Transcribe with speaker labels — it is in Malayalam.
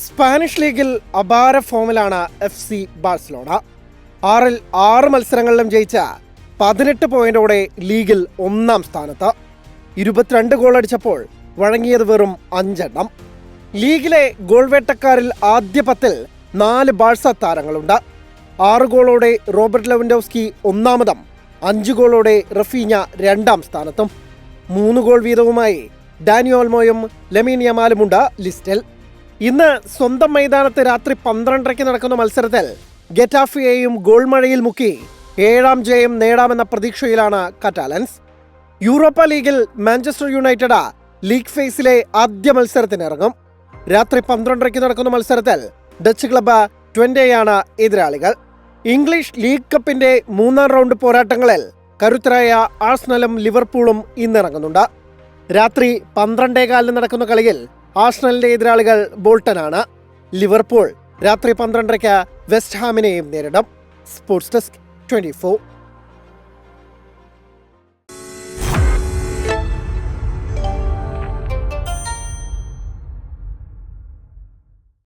Speaker 1: സ്പാനിഷ് ലീഗിൽ അപാര ഫോമിലാണ് എഫ് സി ബാഴ്സലോണ. ആറിൽ ആറ് മത്സരങ്ങളിലും ജയിച്ച പതിനെട്ട് പോയിന്റോടെ ലീഗിൽ ഒന്നാം സ്ഥാനത്ത്. ഇരുപത്തിരണ്ട് ഗോൾ അടിച്ചപ്പോൾ വഴങ്ങിയത് വെറും അഞ്ചെണ്ണം. ലീഗിലെ ഗോൾ വേട്ടക്കാരിൽ ആദ്യ പത്തിൽ നാല് ബാഴ്സ താരങ്ങളുണ്ട്. ആറ് ഗോളോടെ റോബർട്ട് ലെവൻഡോസ്കി ഒന്നാമതും അഞ്ച് ഗോളോടെ റഫീഞ്ഞ രണ്ടാം സ്ഥാനത്തും. മൂന്ന് ഗോൾ വീതവുമായി ഡാനിയോൽമോയും ലെമീൻ യമാലുമുണ്ട് ലിസ്റ്റിൽ. ഇന്ന് സ്വന്തം മൈതാനത്ത് രാത്രി പന്ത്രണ്ടരയ്ക്ക് നടക്കുന്ന മത്സരത്തിൽ ഗെറ്റാഫിയെയും ഗോൾ മഴയിൽ മുക്കി ഏഴാം ജയം നേടാമെന്ന പ്രതീക്ഷയിലാണ് കറ്റാലൻസ്. യൂറോപ്പ ലീഗിൽ മാഞ്ചസ്റ്റർ യുണൈറ്റഡ് ലീഗ് ഫേസിലെ ആദ്യ മത്സരത്തിനിറങ്ങും രാത്രി പന്ത്രണ്ടരയ്ക്ക് നടക്കുന്ന മത്സരത്തിൽ ഡച്ച് ക്ലബ്ബ് ട്വന്റെയാണ് എതിരാളികൾ. ഇംഗ്ലീഷ് ലീഗ് കപ്പിന്റെ മൂന്നാം റൗണ്ട് പോരാട്ടങ്ങളിൽ കരുത്തരായ ആഴ്സണലും ലിവർപൂളും ഇന്നിറങ്ങുന്നുണ്ട്. രാത്രി പന്ത്രണ്ടേകാലിന് നടക്കുന്ന കളിയിൽ ആഴ്സണലിന്റെ എതിരാളികൾ ബോൾട്ടനാണ്. ലിവർപൂൾ രാത്രി പന്ത്രണ്ടരയ്ക്ക് വെസ്റ്റ് ഹാമിനെയും നേരിടും. Sports desk twenty